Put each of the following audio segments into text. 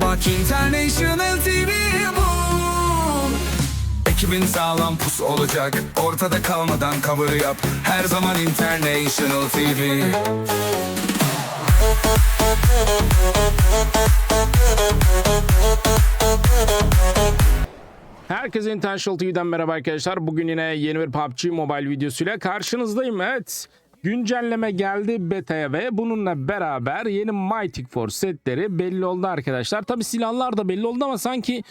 Bak International TV bu Ekibin sağlam pus olacak Ortada kalmadan cover yap Her zaman International TV Herkese International TV'den merhaba arkadaşlar. Bugün yine yeni bir PUBG Mobile videosuyla karşınızdayım. Evet. Güncelleme geldi beta'ya ve bununla beraber yeni Mighty Force setleri belli oldu arkadaşlar. Tabi silahlar da belli oldu ama sanki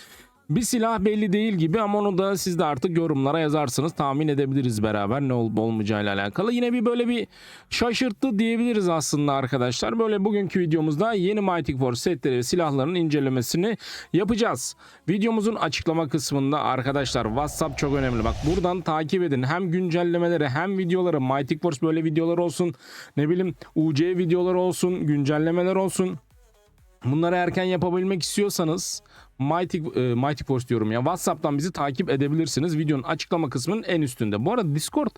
bir silah belli değil gibi ama onu da siz de artık yorumlara yazarsınız. Tahmin edebiliriz beraber ne olup olmayacağıyla alakalı. Yine bir böyle bir şaşırttı diyebiliriz aslında arkadaşlar. Böyle bugünkü videomuzda yeni Mighty Force setleri ve silahların incelemesini yapacağız. Videomuzun açıklama kısmında arkadaşlar WhatsApp çok önemli. Bak buradan takip edin. Hem güncellemeleri hem videoları Mighty Force böyle videolar olsun. Ne bileyim UC videoları olsun. Güncellemeler olsun. Bunları erken yapabilmek istiyorsanız Mighty, e, Mighty Force diyorum ya WhatsApp'tan bizi takip edebilirsiniz. Videonun açıklama kısmının en üstünde. Bu arada Discord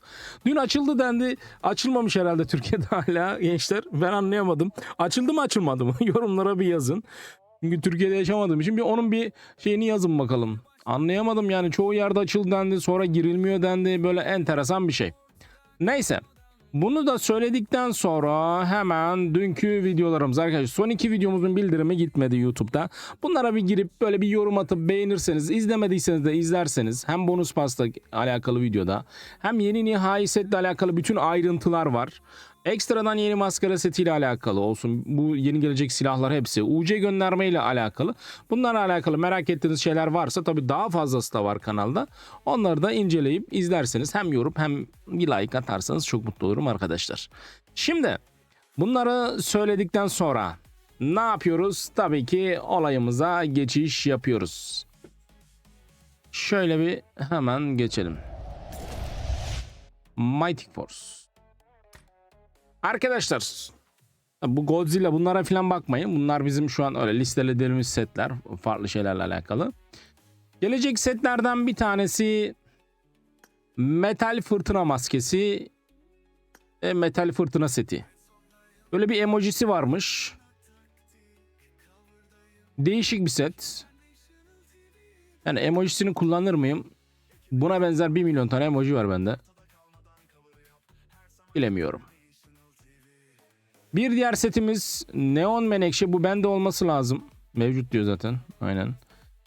dün açıldı dendi. Açılmamış herhalde Türkiye'de hala gençler. Ben anlayamadım. Açıldı mı açılmadı mı? Yorumlara bir yazın. Çünkü Türkiye'de yaşamadığım için bir onun bir şeyini yazın bakalım. Anlayamadım yani çoğu yerde açıldı dendi sonra girilmiyor dendi. Böyle enteresan bir şey. Neyse. Bunu da söyledikten sonra hemen dünkü videolarımız arkadaşlar son iki videomuzun bildirimi gitmedi YouTube'da. Bunlara bir girip böyle bir yorum atıp beğenirseniz izlemediyseniz de izlerseniz hem bonus pasta alakalı videoda hem yeni nihai setle alakalı bütün ayrıntılar var. Ekstradan yeni maskara setiyle alakalı olsun. Bu yeni gelecek silahlar hepsi. UC gönderme ile alakalı. Bunlarla alakalı merak ettiğiniz şeyler varsa tabii daha fazlası da var kanalda. Onları da inceleyip izlerseniz hem yorum hem bir like atarsanız çok mutlu olurum arkadaşlar. Şimdi bunları söyledikten sonra ne yapıyoruz? Tabii ki olayımıza geçiş yapıyoruz. Şöyle bir hemen geçelim. Mighty Force. Arkadaşlar bu Godzilla bunlara falan bakmayın. Bunlar bizim şu an öyle listelediğimiz setler. Farklı şeylerle alakalı. Gelecek setlerden bir tanesi metal fırtına maskesi ve metal fırtına seti. Böyle bir emojisi varmış. Değişik bir set. Yani emojisini kullanır mıyım? Buna benzer 1 milyon tane emoji var bende. Bilemiyorum. Bir diğer setimiz neon menekşe. Bu bende olması lazım. Mevcut diyor zaten. Aynen.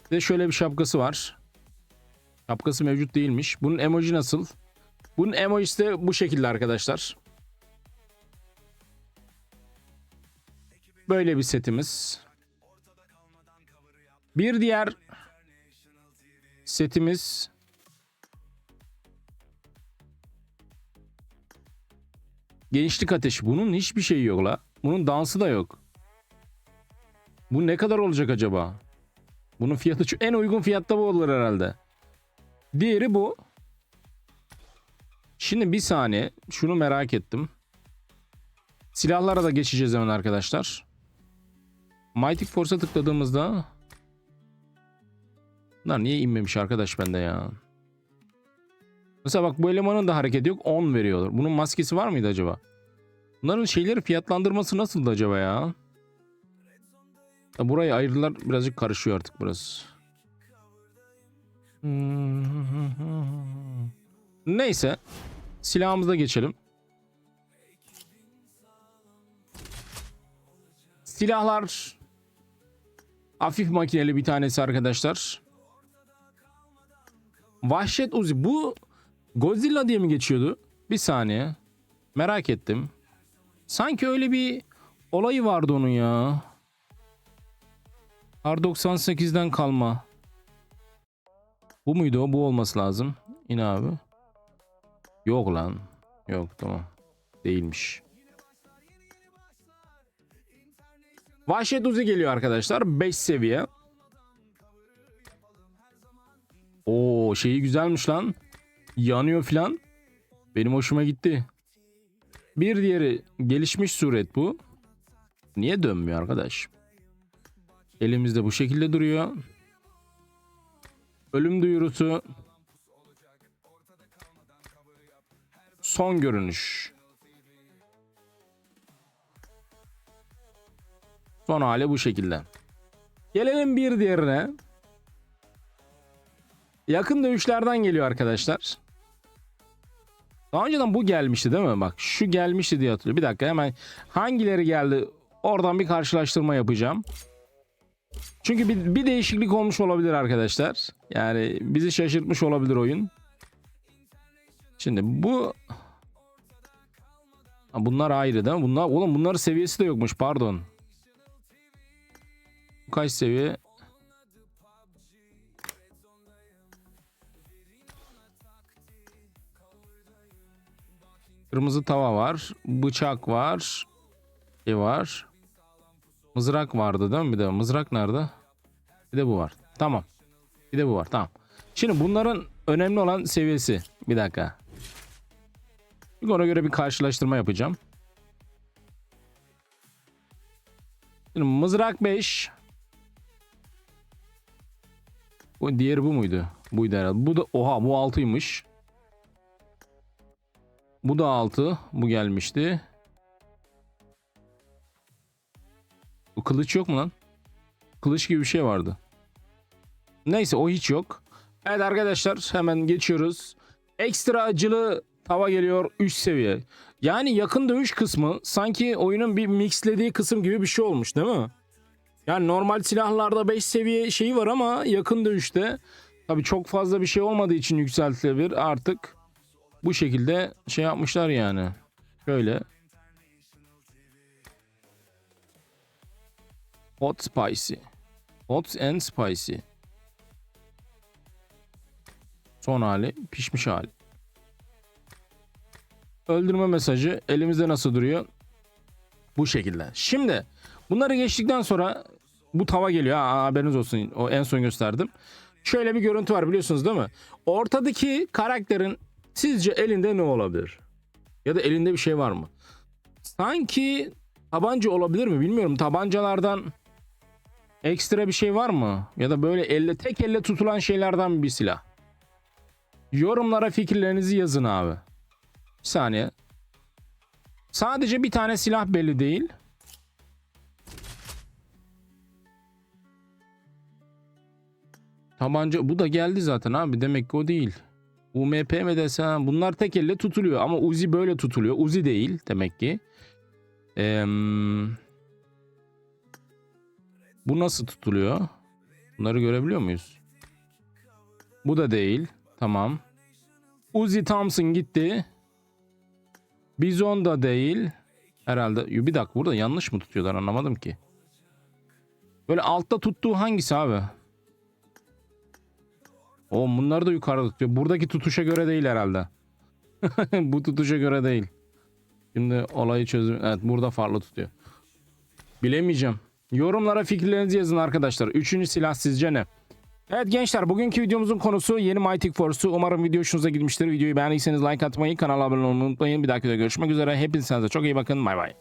Bir de şöyle bir şapkası var. Şapkası mevcut değilmiş. Bunun emoji nasıl? Bunun emojisi de bu şekilde arkadaşlar. Böyle bir setimiz. Bir diğer setimiz Gençlik ateşi. Bunun hiçbir şeyi yok la. Bunun dansı da yok. Bu ne kadar olacak acaba? Bunun fiyatı şu en uygun fiyatta bu olur herhalde. Diğeri bu. Şimdi bir saniye. Şunu merak ettim. Silahlara da geçeceğiz hemen arkadaşlar. Mighty Force'a tıkladığımızda Bunlar niye inmemiş arkadaş bende ya? Mesela bak bu elemanın da hareketi yok 10 veriyorlar. Bunun maskesi var mıydı acaba? Bunların şeyleri fiyatlandırması nasıldı acaba ya? ya burayı ayrılar birazcık karışıyor artık burası. Neyse. Silahımıza geçelim. Silahlar hafif makineli bir tanesi arkadaşlar. Vahşet Uzi bu Godzilla diye mi geçiyordu? Bir saniye. Merak ettim. Sanki öyle bir olayı vardı onun ya. R98'den kalma. Bu muydu o? Bu olması lazım. Yine abi. Yok lan. Yok tamam. Değilmiş. Vahşet Uzi geliyor arkadaşlar. 5 seviye. Oo şeyi güzelmiş lan. Yanıyor filan. Benim hoşuma gitti. Bir diğeri gelişmiş suret bu. Niye dönmüyor arkadaş? Elimizde bu şekilde duruyor. Ölüm duyurusu. Son görünüş. Son hali bu şekilde. Gelelim bir diğerine. Yakın dövüşlerden geliyor arkadaşlar. Daha önceden bu gelmişti değil mi? Bak şu gelmişti diye hatırlıyorum. Bir dakika hemen hangileri geldi? Oradan bir karşılaştırma yapacağım. Çünkü bir, bir değişiklik olmuş olabilir arkadaşlar. Yani bizi şaşırtmış olabilir oyun. Şimdi bu Ha, bunlar ayrı değil mi? Bunlar oğlum bunların seviyesi de yokmuş pardon. Bu kaç seviye? Kırmızı tava var. Bıçak var. Şey var. Mızrak vardı değil mi? Bir de mızrak nerede? Bir de bu var. Tamam. Bir de bu var. Tamam. Şimdi bunların önemli olan seviyesi. Bir dakika. Bir ona göre bir karşılaştırma yapacağım. Şimdi mızrak 5. Bu diğeri bu muydu? Buydu herhalde. Bu da oha bu 6'ymış. Bu da 6. Bu gelmişti. Bu kılıç yok mu lan? Kılıç gibi bir şey vardı. Neyse o hiç yok. Evet arkadaşlar hemen geçiyoruz. Ekstra acılı tava geliyor 3 seviye. Yani yakın dövüş kısmı sanki oyunun bir mixlediği kısım gibi bir şey olmuş değil mi? Yani normal silahlarda 5 seviye şeyi var ama yakın dövüşte tabi çok fazla bir şey olmadığı için yükseltilebilir. Artık bu şekilde şey yapmışlar yani. Şöyle. Hot spicy. Hot and spicy. Son hali pişmiş hali. Öldürme mesajı elimizde nasıl duruyor? Bu şekilde. Şimdi bunları geçtikten sonra bu tava geliyor. Ha, haberiniz olsun. O en son gösterdim. Şöyle bir görüntü var biliyorsunuz değil mi? Ortadaki karakterin sizce elinde ne olabilir? Ya da elinde bir şey var mı? Sanki tabanca olabilir mi bilmiyorum. Tabancalardan ekstra bir şey var mı? Ya da böyle elle tek elle tutulan şeylerden bir silah. Yorumlara fikirlerinizi yazın abi. Bir saniye. Sadece bir tane silah belli değil. Tabanca bu da geldi zaten abi demek ki o değil. UMP mi desem bunlar tek elle tutuluyor ama Uzi böyle tutuluyor. Uzi değil demek ki. Eee, bu nasıl tutuluyor? Bunları görebiliyor muyuz? Bu da değil. Tamam. Uzi Thompson gitti. Bizon da değil. Herhalde. Bir dakika burada yanlış mı tutuyorlar anlamadım ki. Böyle altta tuttuğu hangisi abi? O bunları da yukarıda tutuyor. Buradaki tutuşa göre değil herhalde. Bu tutuşa göre değil. Şimdi olayı çözüm. Evet burada farklı tutuyor. Bilemeyeceğim. Yorumlara fikirlerinizi yazın arkadaşlar. Üçüncü silah sizce ne? Evet gençler bugünkü videomuzun konusu yeni Mythic Force'u. Umarım video hoşunuza gitmiştir. Videoyu beğendiyseniz like atmayı, kanala abone olmayı unutmayın. Bir dahaki videoda görüşmek üzere. Hepinize çok iyi bakın. Bay bay.